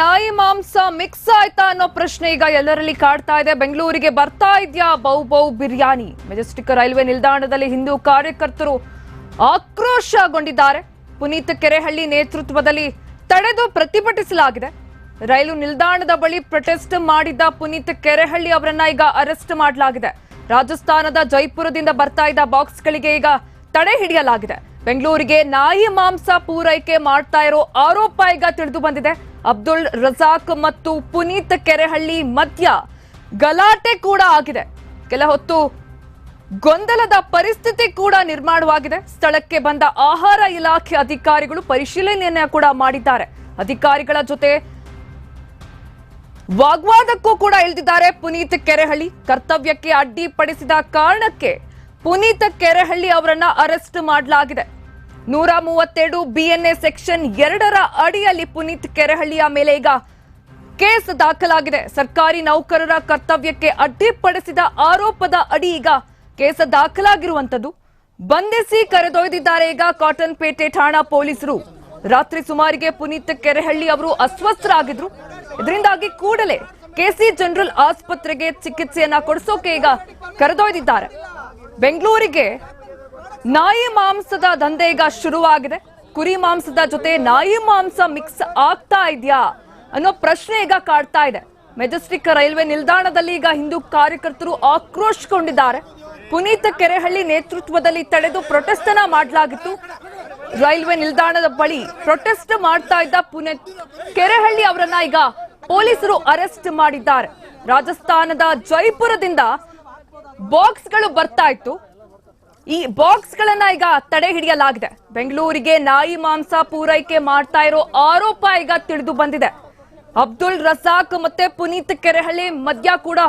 ನಾಯಿ ಮಾಂಸ ಮಿಕ್ಸ್ ಆಯ್ತಾ ಅನ್ನೋ ಪ್ರಶ್ನೆ ಈಗ ಎಲ್ಲರಲ್ಲಿ ಕಾಡ್ತಾ ಇದೆ. ಬೆಂಗಳೂರಿಗೆ ಬರ್ತಾ ಇದೆಯಾ bow bow biryani? Majestic railway ನಿಲ್ದಾಣದಲ್ಲಿ ಹಿಂದೂ ಕಾರ್ಯಕರ್ತರು ಆಕ್ರೋಶಗೊಂಡಿದ್ದಾರೆ. ಪುನೀತ್ ಕೆರೆಹಳ್ಳಿ ನೇತೃತ್ವದಲ್ಲಿ ತಡೆದು ಪ್ರತಿಭಟಿಸಲಾಗಿದೆ. ರೈಲು ನಿಲ್ದಾಣದ ಬಳಿ ಪ್ರೊಟೆಸ್ಟ್ ಮಾಡಿದ್ದ ಪುನೀತ್ ಕೆರೆಹಳ್ಳಿ ಅವರನ್ನ ಈಗ ಅರೆಸ್ಟ್ ಮಾಡಲಾಗಿದೆ. ರಾಜಸ್ಥಾನದ ಜೈಪುರದಿಂದ ಬರ್ತಾ ಇದ್ದ ಬಾಕ್ಸ್ಗಳಿಗೆ ಈಗ ತಡೆ ಹಿಡಿಯಲಾಗಿದೆ. ಬೆಂಗಳೂರಿಗೆ ನಾಯಿ ಮಾಂಸ ಪೂರೈಕೆ ಮಾಡ್ತಾ ಇರೋ ಆರೋಪ ಈಗ ತಿಳಿದು ಬಂದಿದೆ. ಅಬ್ದುಲ್ ರಜಾಕ್ ಮತ್ತು ಪುನೀತ್ ಕೆರೆಹಳ್ಳಿ ಮಧ್ಯ ಗಲಾಟೆ ಕೂಡ ಆಗಿದೆ. ಕೆಲ ಹೊತ್ತು ಗೊಂದಲದ ಪರಿಸ್ಥಿತಿ ಕೂಡ ನಿರ್ಮಾಣವಾಗಿದೆ. ಸ್ಥಳಕ್ಕೆ ಬಂದ ಆಹಾರ ಇಲಾಖೆ ಅಧಿಕಾರಿಗಳು ಪರಿಶೀಲನೆಯನ್ನ ಕೂಡ ಮಾಡಿದ್ದಾರೆ. ಅಧಿಕಾರಿಗಳ ಜೊತೆ ವಾಗ್ವಾದಕ್ಕೂ ಕೂಡ ಇಳಿದಿದ್ದಾರೆ ಪುನೀತ್ ಕೆರೆಹಳ್ಳಿ. ಕರ್ತವ್ಯಕ್ಕೆ ಅಡ್ಡಿಪಡಿಸಿದ ಕಾರಣಕ್ಕೆ ಪುನೀತ್ ಕೆರೆಹಳ್ಳಿ ಅವರನ್ನ ಅರೆಸ್ಟ್ ಮಾಡಲಾಗಿದೆ. ನೂರ ಮೂವತ್ತೆರಡು ಬಿಎನ್ಎ ಸೆಕ್ಷನ್ ಎರಡರ ಅಡಿಯಲ್ಲಿ ಪುನೀತ್ ಕೆರೆಹಳ್ಳಿಯ ಮೇಲೆ ಈಗ ಕೇಸ್ ದಾಖಲಾಗಿದೆ. ಸರ್ಕಾರಿ ನೌಕರರ ಕರ್ತವ್ಯಕ್ಕೆ ಅಡ್ಡಿಪಡಿಸಿದ ಆರೋಪದ ಅಡಿ ಈಗ ಕೇಸ್ ದಾಖಲಾಗಿರುವಂತದ್ದು ಬಂಧಿಸಿ ಕರೆದೊಯ್ದಿದ್ದಾರೆ ಈಗ ಕಾಟನ್ ಪೇಟೆ ಠಾಣಾ ಪೊಲೀಸರು. ರಾತ್ರಿ ಸುಮಾರಿಗೆ ಪುನೀತ್ ಕೆರೆಹಳ್ಳಿ ಅವರು ಅಸ್ವಸ್ಥರಾಗಿದ್ರು. ಇದರಿಂದಾಗಿ ಕೂಡಲೇ ಕೆಸಿ ಜನರಲ್ ಆಸ್ಪತ್ರೆಗೆ ಚಿಕಿತ್ಸೆಯನ್ನ ಕೊಡಿಸೋಕೆ ಈಗ ಕರೆದೊಯ್ದಿದ್ದಾರೆ. ಬೆಂಗಳೂರಿಗೆ ನಾಯಿ ಮಾಂಸದ ದಂಧೆ ಈಗ ಶುರುವಾಗಿದೆ. ಕುರಿ ಮಾಂಸದ ಜೊತೆ ನಾಯಿ ಮಾಂಸ ಮಿಕ್ಸ್ ಆಗ್ತಾ ಇದೆಯಾ ಅನ್ನೋ ಪ್ರಶ್ನೆ ಈಗ ಕಾಡ್ತಾ ಇದೆ. ಮೆಜೆಸ್ಟಿಕ್ ರೈಲ್ವೆ ನಿಲ್ದಾಣದಲ್ಲಿ ಈಗ ಹಿಂದೂ ಕಾರ್ಯಕರ್ತರು ಆಕ್ರೋಶಗೊಂಡಿದ್ದಾರೆ. ಪುನೀತ್ ಕೆರೆಹಳ್ಳಿ ನೇತೃತ್ವದಲ್ಲಿ ತಡೆದು ಪ್ರೊಟೆಸ್ಟ್ ಅನ್ನ ಮಾಡಲಾಗಿತ್ತು. ರೈಲ್ವೆ ನಿಲ್ದಾಣದ ಬಳಿ ಪ್ರೊಟೆಸ್ಟ್ ಮಾಡ್ತಾ ಇದ್ದ ಪುನೀತ್ ಕೆರೆಹಳ್ಳಿ ಅವರನ್ನ ಈಗ ಪೊಲೀಸರು ಅರೆಸ್ಟ್ ಮಾಡಿದ್ದಾರೆ. ರಾಜಸ್ಥಾನದ ಜೈಪುರದಿಂದ ಬಾಕ್ಸ್ಗಳು ಬರ್ತಾ ಇತ್ತು. ಈ ಬಾಕ್ಸ್ ಗಳನ್ನ ಈಗ ತಡೆ ಹಿಡಿಯಲಾಗಿದೆ. ಬೆಂಗಳೂರಿಗೆ ನಾಯಿ ಮಾಂಸ ಪೂರೈಕೆ ಮಾಡ್ತಾ ಇರೋ ಆರೋಪ ಈಗ ತಿಳಿದು ಬಂದಿದೆ. ಅಬ್ದುಲ್ ರಸಾಕ್ ಮತ್ತೆ ಪುನೀತ್ ಕೆರೆಹಳ್ಳಿ ಮಧ್ಯ ಕೂಡ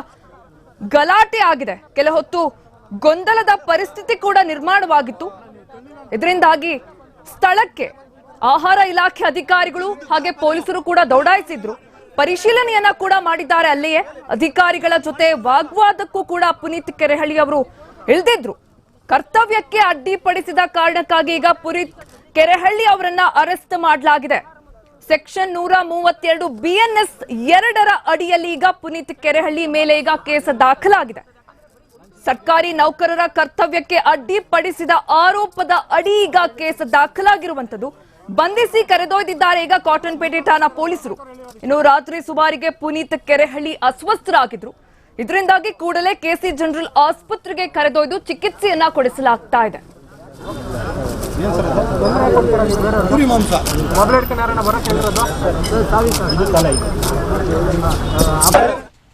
ಗಲಾಟೆ ಆಗಿದೆ. ಕೆಲ ಹೊತ್ತು ಗೊಂದಲದ ಪರಿಸ್ಥಿತಿ ಕೂಡ ನಿರ್ಮಾಣವಾಗಿತ್ತು. ಇದರಿಂದಾಗಿ ಸ್ಥಳಕ್ಕೆ ಆಹಾರ ಇಲಾಖೆ ಅಧಿಕಾರಿಗಳು ಹಾಗೆ ಪೊಲೀಸರು ಕೂಡ ದೌಡಾಯಿಸಿದ್ರು. ಪರಿಶೀಲನೆಯನ್ನ ಕೂಡ ಮಾಡಿದ್ದಾರೆ ಅಲ್ಲಿಯೇ. ಅಧಿಕಾರಿಗಳ ಜೊತೆ ವಾಗ್ವಾದಕ್ಕೂ ಕೂಡ ಪುನೀತ್ ಕೆರೆಹಳ್ಳಿ ಅವರು ಇಳ್ದಿದ್ರು. ಕರ್ತವ್ಯಕ್ಕೆ ಅಡ್ಡಿಪಡಿಸಿದ ಕಾರಣಕ್ಕಾಗಿ ಈಗ ಪುನೀತ್ ಕೆರೆಹಳ್ಳಿ ಅವರನ್ನ ಅರೆಸ್ಟ್ ಮಾಡಲಾಗಿದೆ. ಸೆಕ್ಷನ್ ನೂರ ಮೂವತ್ತೆರಡು ಬಿಎನ್ಎಸ್ ಎರಡರ ಅಡಿಯಲ್ಲಿ ಈಗ ಪುನೀತ್ ಕೆರೆಹಳ್ಳಿ ಮೇಲೆ ಈಗ ಕೇಸ್ ದಾಖಲಾಗಿದೆ. ಸರ್ಕಾರಿ ನೌಕರರ ಕರ್ತವ್ಯಕ್ಕೆ ಅಡ್ಡಿಪಡಿಸಿದ ಆರೋಪದ ಅಡಿ ಈಗ ಕೇಸ್ ದಾಖಲಾಗಿರುವಂತದ್ದು ಬಂಧಿಸಿ ಕರೆದೊಯ್ದಿದ್ದಾರೆ ಈಗ ಕಾಟನ್ಪೇಟೆ ಠಾಣಾ ಪೊಲೀಸರು. ಇನ್ನು ರಾತ್ರಿ ಸುಮಾರಿಗೆ ಪುನೀತ್ ಕೆರೆಹಳ್ಳಿ ಅಸ್ವಸ್ಥರಾಗಿದ್ರು. ಇದರಿಂದಾಗಿ ಕೂಡಲೇ ಕೆಸಿ ಜನರಲ್ ಆಸ್ಪತ್ರೆಗೆ ಕರೆದೊಯ್ದು ಚಿಕಿತ್ಸೆಯನ್ನ ಕೊಡಿಸಲಾಗ್ತಾ ಇದೆ.